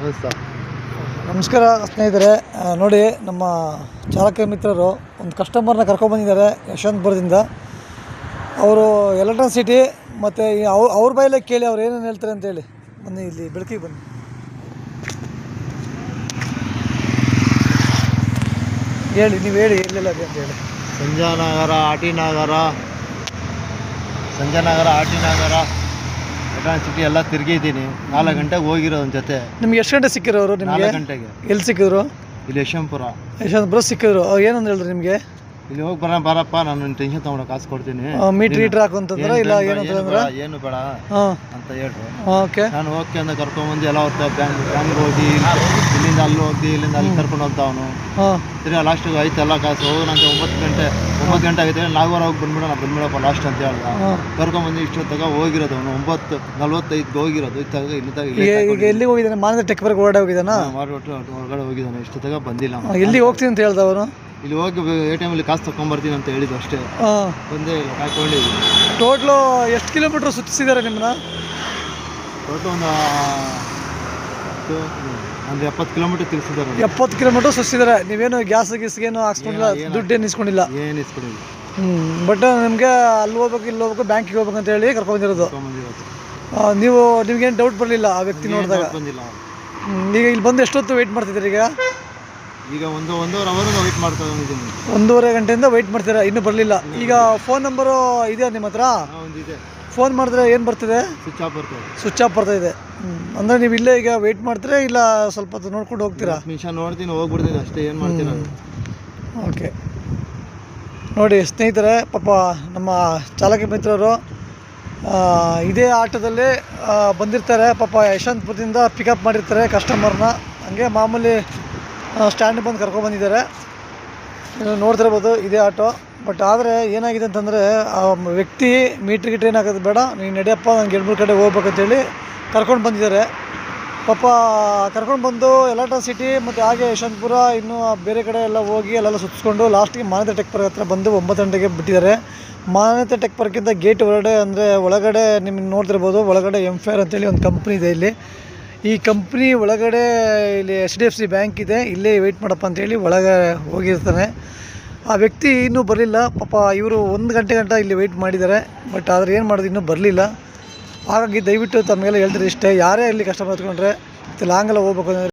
ನಮಸ್ಕಾರ ಸ್ನೇಹಿತರೆ. ನೋಡಿ, ನಮ್ಮ ಚಾಲಕ ಮಿತ್ರರು ಒಂದು ಕಸ್ಟಮರ್ನ ಕರ್ಕೊಂಡ್ಬಂದಿದ್ದಾರೆ ಯಶವಂತಪುರದಿಂದ. ಅವರು ಎಲೆಕ್ಟ್ರಾನ್ ಸಿಟಿ ಮತ್ತು ಅವ್ರ ಅವ್ರ ಬಾಯಲ್ಲೇ ಕೇಳಿ ಅವ್ರು ಏನೇನು ಹೇಳ್ತಾರೆ ಅಂತೇಳಿ ಬನ್ನಿ ಇಲ್ಲಿ, ಬೆಳಕಿಗೆ ಬನ್ನಿ. ಹೇಳಿ, ನೀವು ಹೇಳಿ, ಎಲ್ಲೆಲ್ಲ ಅಂತ ಹೇಳಿ. ಸಂಜಾನಗರ ಆಟಿ ನಗರ ಸಂಜಯನಗರ ಎಲೆಕ್ಟ್ರಾನಿಕ್ ಸಿಟಿ ಎಲ್ಲ ತಿರುಗಿದ್ದೀನಿ ನಾಲ್ಕು ಗಂಟೆಗೆ ಹೋಗಿರೋ ಒಂದು ಜೊತೆ. ನಿಮ್ಗೆ ಎಷ್ಟು ಗಂಟೆ ಸಿಕ್ಕಿರೋರು ನಿಮಗೆ? ನಾಲ್ಕು ಗಂಟೆಗೆ. ಎಲ್ಲಿ ಸಿಕ್ಕಿದ್ರು? ಇಲ್ಲಿ ಯಶವಂತಪುರ. ಯಶವಂತಪುರ ಸಿಕ್ಕಿದ್ರು. ಅವ್ರು ಏನಂತ ಹೇಳಿದ್ರು ನಿಮಗೆ? ಇಲ್ಲಿ ಹೋಗಿ ಬರ ಬರಪ್ಪ ನಾನು ಟೆನ್ಷನ್ ತಗೊಂಡು ಕಾಸು ಕೊಡ್ತೀನಿ. ಮೀಟ್ರ್ ಗೀಟ್ರ್ ಹಾಕುಂತಂದ್ರೆ ಇಲ್ಲ ಏನು ಬೇಡ, ಏನು ಬೇಡ ಹಾಂ. ಅಂತ ಹೇಳ್ರು. ಓಕೆ. ನಾನು ಓಕೆ ಅಂತ ಕರ್ಕೊಂಬಂದು ಎಲ್ಲ ಹೊತ್ತ ಬ್ಯಾಂಕ್ ಬ್ಯಾಂಕ್ ಹೋಗಿ ಇಲ್ಲಿಂದ ಅಲ್ಲಿ ಹೋಗಿ ಇಲ್ಲಿಂದ ಅಲ್ಲಿ ಕರ್ಕೊಂಡು ಹೋಗ್ತಾವನು ಹಾಂ. ತಿರ್ಗಾ ಲಾಸ್ಟಿಗೆ ಎಲ್ಲ ಕಾಸು ಹೋಗಿ ನಂಗೆ ಒಂಬತ್ತು ಗಂಟೆ ಒಂಬತ್ತು ಗಂಟೆ ಆಗಿದೆ ನಾಲ್ಕುವರೆ ಹೋಗಿ ಬಂದ್ಬಿಡೋಣ ಬಂದ್ಬಿಡಪ್ಪ ಲಾಸ್ಟ್ ಅಂತ ಹೇಳ್ದ. ಹಾಂ. ಕರ್ಕೊಂಬಂದು ಇಷ್ಟೊತ್ತಾಗ ಹೋಗಿರೋದು ಅವನು ಒಂಬತ್ತು ನಲ್ವತ್ತೈದು ಹೋಗಿರೋದು ಇತ್ತಾಗ ಇಲ್ಲಿ ತಗ ಈಗ ಈಗ ಹೋಗಿದಾನೆ ಹೋಗಿದ್ದಾನೆ? ಮಾನದ ಟೆಕ್ವರ್ಗೆ ಓಡಾಡಿ ಹೋಗಿದ್ದಾನ? ಮಾಡಿಬಿಟ್ಟು ಹೊರಗಡೆ ಹೋಗಿದ್ದಾನೆ ಇಷ್ಟೊತ್ತಾಗ ಬಂದಿಲ್ಲ ಎಲ್ಲಿ ಹೋಗ್ತೀನಿ ಅಂತ ಹೇಳ್ದ ಅವನು? ಇಲ್ಲಿ ಹೋಗಿ ಎ ಟಿ ಎಮಲ್ಲಿ ಕಾಸು ಬರ್ತೀನಿ ಅಂತ ಹೇಳಿದ್ದು ಅಷ್ಟೇ. ಹಾಂ ಬಂದೇ ಇಲ್ಲ ಕಾಯ್ಕೊಂಡಿದ್ವಿ ಟೋಟ್ಲು ಎಷ್ಟು ಕಿಲೋಮೀಟ್ರ್ ಸುತ್ತಿಸಿದ್ದಾರೆ ನಿಮ್ಮನ್ನ? ಒಟ್ಟು ಒಂದು ಒಂದು ಎಪ್ಪತ್ತು ಕಿಲೋಮೀಟರ್ ತಿಳಿಸಿದ್ದಾರೆ ಎಪ್ಪತ್ತು ಕಿಲೋಮೀಟ್ರ್ ಸುತ್ತಿದ್ದಾರೆ ನೀವೇನು ಗ್ಯಾಸ್ ಗೀಸ್ಗೇನು ಹಾಕ್ಸ್ಕೊಂಡಿಲ್ಲ ದುಡ್ಡೇನು ಇಸ್ಕೊಂಡಿಲ್ಲ? ಏನು ಇಸ್ಕೊಂಡಿಲ್ಲ. ಹ್ಞೂ ಬಟ್ ನಿಮಗೆ ಅಲ್ಲಿ ಹೋಗ್ಬೇಕು ಇಲ್ಲಿ ಹೋಗ್ಬೇಕು ಬ್ಯಾಂಕಿಗೆ ಹೋಗ್ಬೇಕು ಅಂತ ಹೇಳಿ ಕರ್ಕೊಂಡಿರೋದು ತೊಗೊಂಬಂದಿರೋದು ಆ, ನೀವು ನಿಮ್ಗೇನು ಡೌಟ್ ಬರಲಿಲ್ಲ ಆ ವ್ಯಕ್ತಿ ನೋಡಿದಾಗ? ಬಂದಿಲ್ಲ. ಹ್ಮ್, ಈಗ ಇಲ್ಲಿ ಬಂದು ಎಷ್ಟೊತ್ತು ವೆಯ್ಟ್ ಮಾಡ್ತಿದ್ದೀರಿ ಈಗ? ಈಗ ಒಂದು ಒಂದೂವರೆ ಅವರ್ ವೆಯ್ಟ್ ಮಾಡ್ತಾ ಇದ್ದೀನಿ ಒಂದೂವರೆ ಗಂಟೆಯಿಂದ ವೆಯ್ಟ್ ಮಾಡ್ತೀರಾ? ಇನ್ನೂ ಬರಲಿಲ್ಲ. ಈಗ ಫೋನ್ ನಂಬರು ಇದೆಯಾ ನಿಮ್ಮ ಹತ್ರ? ಒಂದಿದೆ ಫೋನ್ ಮಾಡಿದ್ರೆ ಏನು ಬರ್ತಿದೆ? ಸ್ವಿಚ್ ಆಫ್ ಬರ್ತದೆ. ಸ್ವಿಚ್ ಆಫ್ ಬರ್ತಾ ಇದೆ. ಅಂದರೆ ನೀವು ಇಲ್ಲೇ ಈಗ ವೆಯ್ಟ್ ಮಾಡ್ತೀರಾ ಇಲ್ಲ ಸ್ವಲ್ಪ ಹೊತ್ತು ನೋಡ್ಕೊಂಡು ಹೋಗ್ತೀರಾ? ನಿಮಿಷ ನೋಡ್ತೀನಿ ಹೋಗ್ಬಿಡ್ತೀನಿ ಅಷ್ಟೇ ಏನು ಮಾಡ್ತೀನಿ ನಾನು ಓಕೆ ನೋಡಿ ಸ್ನೇಹಿತರೆ ಪಾಪ ನಮ್ಮ ಚಾಲಕ ಮಿತ್ರರು ಇದೇ ಆಟೋದಲ್ಲಿ ಬಂದಿರ್ತಾರೆ. ಪಾಪ ಯಶವಂತಪುರದಿಂದ ಪಿಕಪ್ ಮಾಡಿರ್ತಾರೆ ಕಸ್ಟಮರ್ನ ಹಂಗೆ ಮಾಮೂಲಿ ಸ್ಟ್ಯಾಂಡ್ ಬಂದು ಕರ್ಕೊಬಂದಿದ್ದಾರೆ ನೀವು ನೋಡ್ತಿರ್ಬೋದು ಇದೇ ಆಟೋ. ಬಟ್ ಆದರೆ ಏನಾಗಿದೆ ಅಂತಂದರೆ, ಆ ವ್ಯಕ್ತಿ ಮೀಟ್ರ್ ಗಿಟ್ರ್ ಏನಾಗೋದು ಬೇಡ, ನೀನು ನಡೆಯಪ್ಪ ನಂಗೆ ಎರಡು ಕಡೆ ಹೋಗ್ಬೇಕಂತೇಳಿ ಕರ್ಕೊಂಡು ಬಂದಿದ್ದಾರೆ. ಪಾಪ ಕರ್ಕೊಂಡು ಬಂದು ಎಲೆಕ್ಟ್ರಿಸಿಟಿ ಮತ್ತು ಹಾಗೆ ಯಶವಂತಪುರ, ಇನ್ನೂ ಬೇರೆ ಕಡೆ ಎಲ್ಲ ಹೋಗಿ ಅಲ್ಲೆಲ್ಲ ಸುತ್ತಿಸ್ಕೊಂಡು ಲಾಸ್ಟಿಗೆ ಮಾನ್ಯತೆ ಟೆಕ್ ಪಾರ್ಕ್ ಹತ್ರ ಬಂದು ಒಂಬತ್ತು ಗಂಟೆಗೆ ಬಿಟ್ಟಿದ್ದಾರೆ. ಮಾನ್ಯತೆ ಟೆಕ್ ಪರ್ಕಿಂತ ಗೇಟ್ ಹೊರಗಡೆ ಅಂದರೆ ಒಳಗಡೆ ನಿಮಗೆ ನೋಡ್ತಿರ್ಬೋದು, ಒಳಗಡೆ ಎಂಫೈರ್ ಫೇರ್ ಅಂತೇಳಿ ಒಂದು ಕಂಪ್ನಿ ಇದೆ ಇಲ್ಲಿ. ಈ ಕಂಪ್ನಿ ಒಳಗಡೆ ಇಲ್ಲಿ H D F C bank ಇದೆ. ಇಲ್ಲೇ ವೆಯ್ಟ್ ಮಾಡಪ್ಪ ಅಂತೇಳಿ ಒಳಗೆ ಹೋಗಿರ್ತಾನೆ. ಆ ವ್ಯಕ್ತಿ ಇನ್ನೂ ಬರಲಿಲ್ಲ. ಪಾಪ ಇವರು ಒಂದು ಗಂಟೆ ಗಂಟ ಇಲ್ಲಿ ವೆಯ್ಟ್ ಮಾಡಿದ್ದಾರೆ. ಬಟ್ ಆದರೆ ಏನು ಮಾಡೋದು, ಇನ್ನೂ ಬರಲಿಲ್ಲ. ಹಾಗಾಗಿ ದಯವಿಟ್ಟು ತಮಗೆಲ್ಲ ಹೇಳ್ತಾರೆ ಇಷ್ಟೇ. ಯಾರೇ ಇಲ್ಲಿ ಕಸ್ಟಮರ್ ಹತ್ಕೊಂಡ್ರೆ ಲಾಂಗೆಲ್ಲ ಹೋಗ್ಬೇಕು ಅಂದರೆ